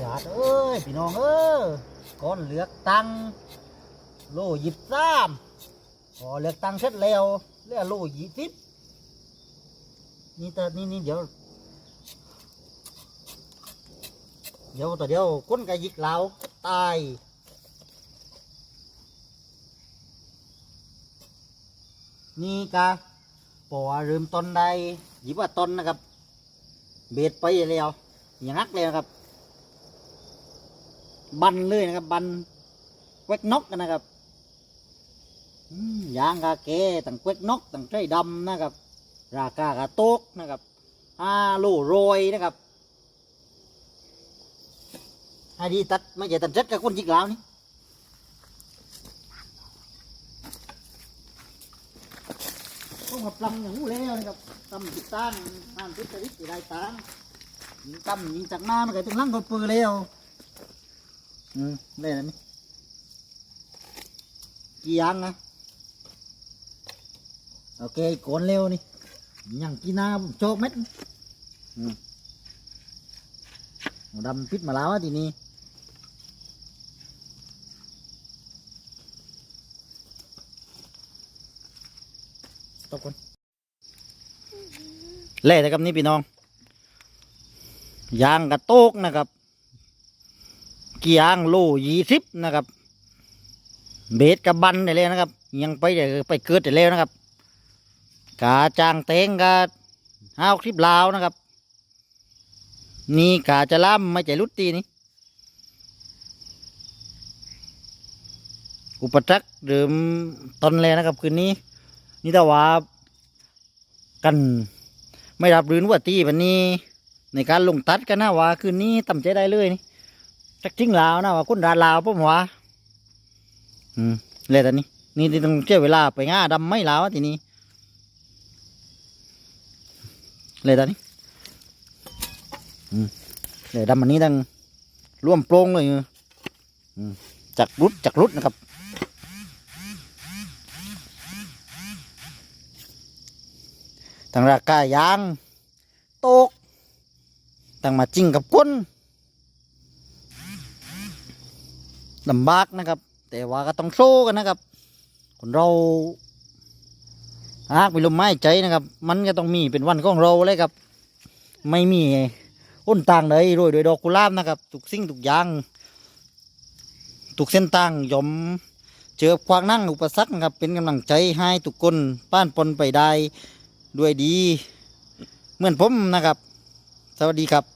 จาดเอ้ยพี่น้องเอ้ยก่อนเลือกตังโลยิบสามพอเลือกตังเสร็จแล้วเลือโลยี่สิบนี่แต่นี่นี่เดี๋ยว เดี๋ยวแต่เดี๋ยวก้นกระยิกเหลาตายนี่กะปอเริ่มต้นได้หยิบว่าต้นนะครับ เบ็ดไปแล้วอย่างนักเลยนะครับ บันเลยนะครับ บันแควกนกกันะครับยางกาเกตั้งแควกนกตั้งใจดำนะครับ ราคากาโตกนะครับห้าโลโรยนะครับให้ดีตัดไม่ใช่ตัดเจ็ดกับคนยิกเหลานี่ต้องมาปลังอย่างนู้นแล้วนะครับตำติดตั้งห้ามติดตริดติดไรตังยิงตำยิงจากหน้ามันก็ต้องลั่งกดปืนแล้ว อืมได้แล้วนี่กี่ยางนะโอเคโกนเร็วนี่ยังกินน้ำโจกเม็ดอืมเอาดำปิดมาแล้วอะทีนี้ตก่อนเล่นะครับนี่พี่น้องยางกระโตกนะครับ กียางโลยี่สิบนะครับ เบสกับบันได้เลยนะครับ ยังไปได้ไปเกิดได้แล้วนะครับ กาจางเตงกาห้าวคลิปลาวนะครับ นี่กาจะล่ำไม่ใจรุดตีนี่อุปจักเดิมตอนเลยนะครับ คืนนี้ นี่แต่ว่ากันไม่รับรื้นว่าตีวันนี้ ในการลงตัดกันนะว่าคืนนี้ตั้งใจได้เลยนี่ จักจริงลาวนะว่าคนดาลาวป้อมว่าอืมเลยตอนนี้ นี่ต้องเชื่อเวลาไปง่าดำไม่ลาวทีนี้เลยตอนนี้อืมเลยดำมันนี้ตั้งร่วมโปร่งเลยอืมจักรุดจักรุดนะครับทางรากายางโตกต่างมาจริงกับคน ลำบากนะครับ แต่ว่าก็ต้องโซ่กันนะครับ คนเราหากมีลมไม้ใจนะครับ มันก็ต้องมีเป็นวันของเราเลยครับ ไม่มีอ้นต่างใดโรยโดยดอกกุหลาบนะครับทุกสิ่งทุกอย่างทุกเส้นทางยอมเจอควางนั่งอุปสรรคนะครับ เป็นกำลังใจให้ทุกคนป้านปนไปได้ด้วยดี เหมือนผมนะครับ สวัสดีครับ